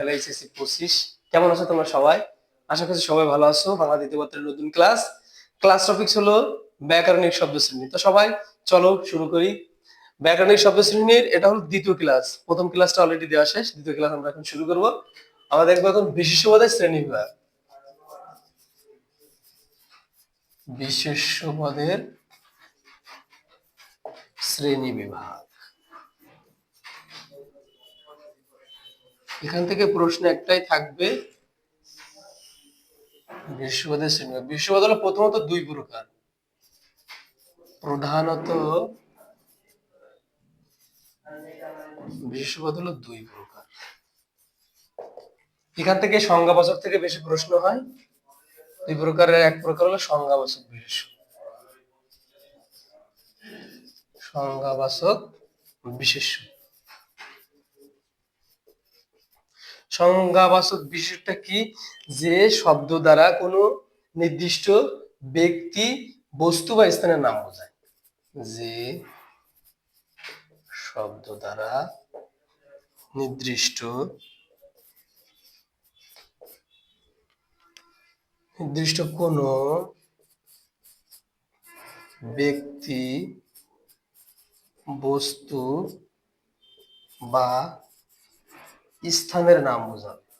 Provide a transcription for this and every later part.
ঢালাই এসএসসি পঁচিশ। কেমন আছো তোমরা সবাই? আশা করছি সবাই ভালো আছো। বাংলা নতুন ক্লাস। ক্লাস হলো ব্যাকরণিক শব্দ শ্রেণি তো সবাই, চলো শুরু করি। ব্যাকরণিক শব্দ শ্রেণির এটা হলো দ্বিতীয় ক্লাস। প্রথম ক্লাসটা অলরেডি দেওয়া শেষ। দ্বিতীয় ক্লাস আমরা এখন শুরু করব। আমরা দেখব এখন বিশেষ্যপদের শ্রেণি বিভাগ। বিশেষ্যপদের শ্রেণি বিভাগ। এখান থেকে প্রশ্ন একটাই থাকবে বিশ্ববাদের শ্রেণি বিশ্বপদ হলো প্রথমত দুই প্রকার। প্রধানত বিশ্বপদ হলো দুই প্রকার। এখান থেকে সংজ্ঞাবাচক থেকে বেশি প্রশ্ন হয়। দুই প্রকারের এক প্রকার হলো সংজ্ঞাবাচক বিশেষ্য সংজ্ঞাবাচক বিশেষ্য। সংজ্ঞাবাচক বিশেষটা কি? যে শব্দ দ্বারা কোনো নির্দিষ্ট ব্যক্তি বস্তু বা স্থানের নাম বোঝায়। যে শব্দ দ্বারা নির্দিষ্ট নির্দিষ্ট কোনো ব্যক্তি বস্তু বা স্থানের নাম বোঝাবে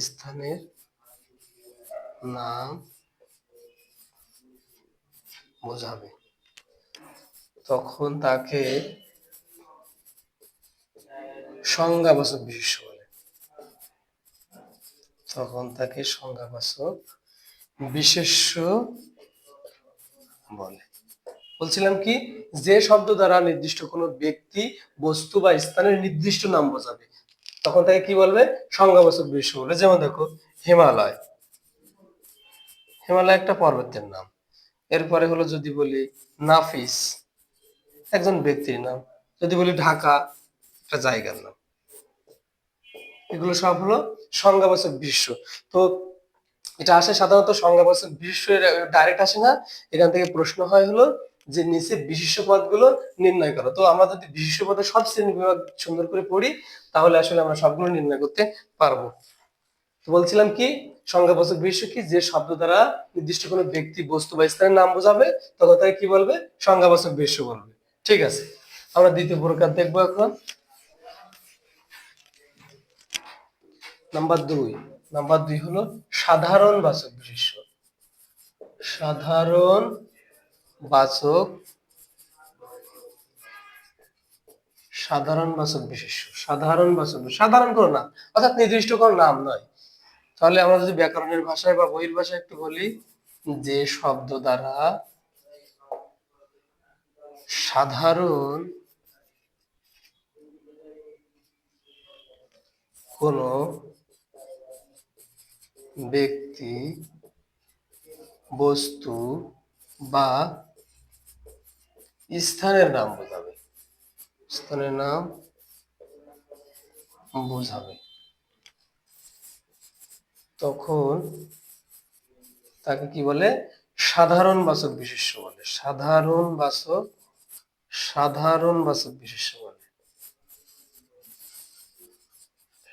স্থানের নাম বোঝাবে। তখন তাকে সংজ্ঞাবাচক বিশেষ্য বলে। তখন তাকে সংজ্ঞাবাচক বিশেষ্য বলে। বলছিলাম কি? যে শব্দ দ্বারা নির্দিষ্ট কোনো ব্যক্তি, বস্তু বা স্থানের নির্দিষ্ট নাম বোঝাবে। তখন তাকে কি বলবে? সংজ্ঞাবাচক বিশেষ্য বলে। যেমন দেখো, হিমালয়। হিমালয় একটা পর্বতের নাম। এরপরে হলো যদি বলি নাফিস, একজন ব্যক্তির নাম। যদি বলি ঢাকা, একটা জায়গার নাম। এগুলো সব হলো সংজ্ঞাবাচক বিশ্ব তো এটা আসে সাধারণত সংজ্ঞাবাচক বিশেষ্য ডাইরেক্ট আসে না। এখান থেকে প্রশ্ন হয় হলো যে নিচে বিশিষ্ট পদগুলো নির্ণয় করো। তো আমরা যদি বিশিষ্ট পদের সব শ্রেণি বিভাগ সুন্দর করে পড়ি, তাহলে আসলে আমরা সবগুলো নির্ণয় করতে পারব। বলছিলাম কি সংজ্ঞাবাচক বিশেষ্য কি? যে শব্দ দ্বারা নির্দিষ্ট কোনো ব্যক্তি, বস্তু বা স্থানের নাম বোঝাবে, তখন তাকে কি বলবে? সংজ্ঞাবাচক বিশেষ্য বলবে। ঠিক আছে? আমরা দ্বিতীয় প্রকার দেখব এখন। নাম্বার দুই। নাম্বার দুই হলো সাধারণ বাচক বিশেষ্য সাধারণ বাচক, সাধারণ বাচক বিশেষ্য। সাধারণ বাচক সাধারণ কোনো নাম, অর্থাৎ নির্দিষ্ট কোনো নাম নয়। তাহলে আমরা যদি ব্যাকরণের ভাষায় বা বইয়ের ভাষায় একটু বলি, যে শব্দ দ্বারা সাধারণ কোন ব্যক্তি, বস্তু বা স্থানের নাম বোঝাবে। স্থানের নাম বোঝাবে। তখন তাকে কি বলে? সাধারণ বাচক বিশেষ্য বলে। সাধারণ বাচক সাধারণ বাচক বিশেষ্য বলে।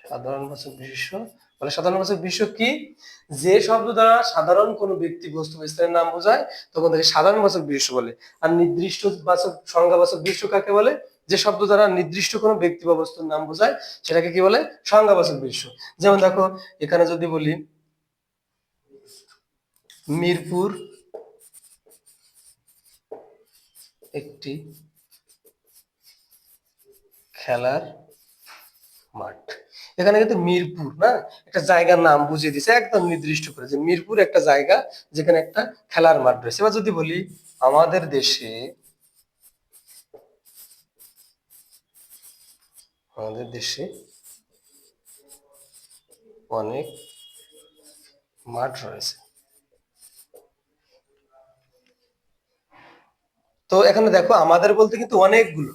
সাধারণ বাচক বিশেষ্য বলে সাধারণ বাচক বিশেষ্য কি? যে শব্দ দ্বারা সাধারণ কোনো ব্যক্তি বস্তু বা স্থানের নাম বোঝায়, তখন তাকে সাধারণ বাচক বিশেষ্য বলে। আর নির্দিষ্ট বাচক, সংজ্ঞাবাচক বিশেষ্য কাকে বলে? যে শব্দ দ্বারা নির্দিষ্ট কোনো ব্যক্তি বা বস্তুর নাম বোঝায়, সেটাকে কি বলে? সংজ্ঞাবাচক বিশেষ্য যেমন দেখো, এখানে যদি বলি, মিরপুর একটি খেলার মাঠ। এখানে কিন্তু মিরপুর, না? একটা জায়গার নাম বুঝিয়ে দিছে, একদম নির্দিষ্ট করে যে মিরপুর একটা জায়গা যেখানে একটা খেলার মাঠ রয়েছে। এবার যদি বলি, আমাদের দেশে আমাদের দেশে অনেক মাঠ রয়েছে। তো এখানে দেখো, আমাদের বলতে কিন্তু অনেকগুলো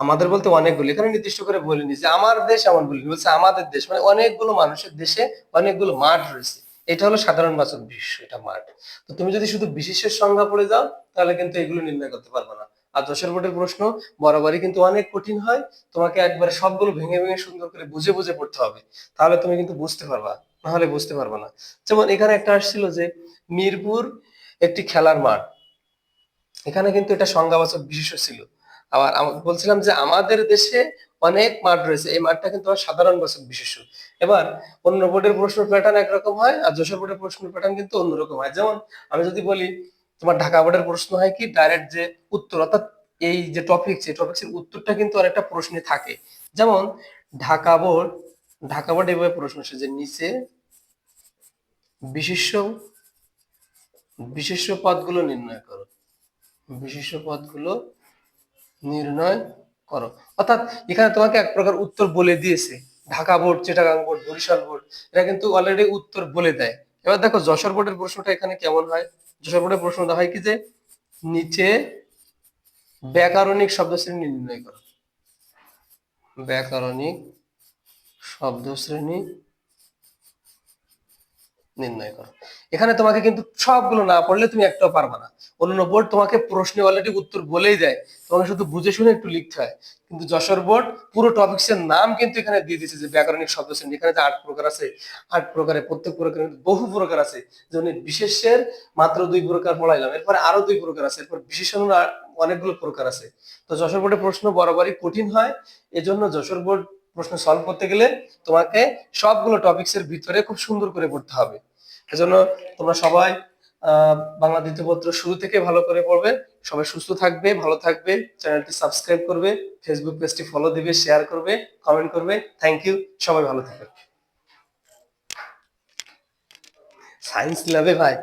আমাদের বলতে অনেকগুলো, এখানে নির্দিষ্ট করে বলিনি যে আমার দেশ এমন বলিনি বলছে আমাদের দেশ মানে অনেকগুলো মানুষের দেশে অনেকগুলো মাঠ রয়েছে। এটা হলো সাধারণ বাচক বিশ্ব, এটা মাঠ। তো তুমি যদি শুধু বিশেষের সংজ্ঞা পড়ে যাও, তাহলে কিন্তু এগুলো নির্ণয় করতে পারবে না। আর যশোর বোর্ডের প্রশ্ন, বরাবরই কিন্তু অনেক কঠিন হয়, তোমাকে একবারে সবগুলো ভেঙে ভেঙে সুন্দর করে বুঝে বুঝে পড়তে হবে। তাহলে তুমি কিন্তু বুঝতে পারবা, নাহলে বুঝতে পারবা না। যেমন এখানে একটা আসছিল যে মিরপুর একটি খেলার মাঠ। এখানে কিন্তু এটা সংজ্ঞাবাচক বিশেষ ছিল। আবার বলছিলাম যে আমাদের দেশে অনেক মাঠ রয়েছে। এই মাঠটা কিন্তু সাধারণ বছর বিশেষ এবার অন্য বোর্ডের প্রশ্ন প্যাটার্ন একরকম হয় আর যশোর বোর্ডের প্রশ্ন প্যাটার্ন কিন্তু অন্যরকম হয়। যেমন আমি যদি বলি, তোমার ঢাকা বোর্ডের প্রশ্ন হয় কি? ডাইরেক্ট যে উত্তর, অর্থাৎ এই যে টপিক সেই টপিক্সের উত্তরটা কিন্তু অনেকটা প্রশ্নে থাকে। যেমন ঢাকা বোর্ড ঢাকা বোর্ড এভাবে প্রশ্ন আসে যে নিচে বিশিষ্ট বিশিষ্ট পদগুলো নির্ণয় করো। বিশিষ্ট পদগুলো নির্ণয় করো। অর্থাৎ এখানে তোমাকে এক প্রকার উত্তর বলে দিয়েছে। Dhaka board, Chittagong board, Barisal board, এরা কিন্তু অলরেডি উত্তর বলে দেয়। এবার দেখো, যশোর বোর্ডের প্রশ্নটা এখানে কেমন হয়? যশোর বোর্ডের প্রশ্নটা হয় কি যে, নিচে ব্যাকরণিক শব্দ শ্রেণি নির্ণয় করো। ব্যাকরণিক শব্দ শ্রেণি নির্ণয় করো। এখানে তোমাকে কিন্তু সবগুলো না পড়লে তুমি একটাও পারবে না। অন্য বোর্ড তোমাকে প্রশ্নে অলরেডি উত্তর বলেই দেয়। তোমাকে শুধু বুঝে শুনে একটু লিখতে হয়। কিন্তু যশোর বোর্ড পুরো টপিক্স এর নাম কিন্তু এখানে দিয়ে দিয়েছে যে ব্যাকরণিক শব্দ শ্রেণি। এখানে যে আট প্রকার আছে, আট প্রকারে প্রত্যেক প্রকারের মধ্যে বহু প্রকার আছে। যেমন বিশেষের মাত্র দুই প্রকার পড়াইলাম। এরপরে আরও দুই প্রকার আছে। এরপর বিশেষণের অনেকগুলো প্রকার আছে। তো যশোর বোর্ডের প্রশ্ন বরাবরই কঠিন হয়। এজন্য যশোর বোর্ড প্রশ্ন সলভ করতে গেলে তোমাকে সবগুলো টপিক্স এর ভিতরে খুব সুন্দর করে পড়তে হবে। এজন্য তোমরা সবাই বাংলা দ্বিতীয় শুরু থেকে ভালো করে পড়বে। সবাই সুস্থ থাকবে, ভালো থাকবে, চ্যানেলটি সাবস্ক্রাইব করবে, ফেসবুক পেজটি ফলো দিবে শেয়ার করবে কমেন্ট করবে। থ্যাংক ইউ সবাই ভালো থাকবে। সায়েন্স ল্যাবে ভাই।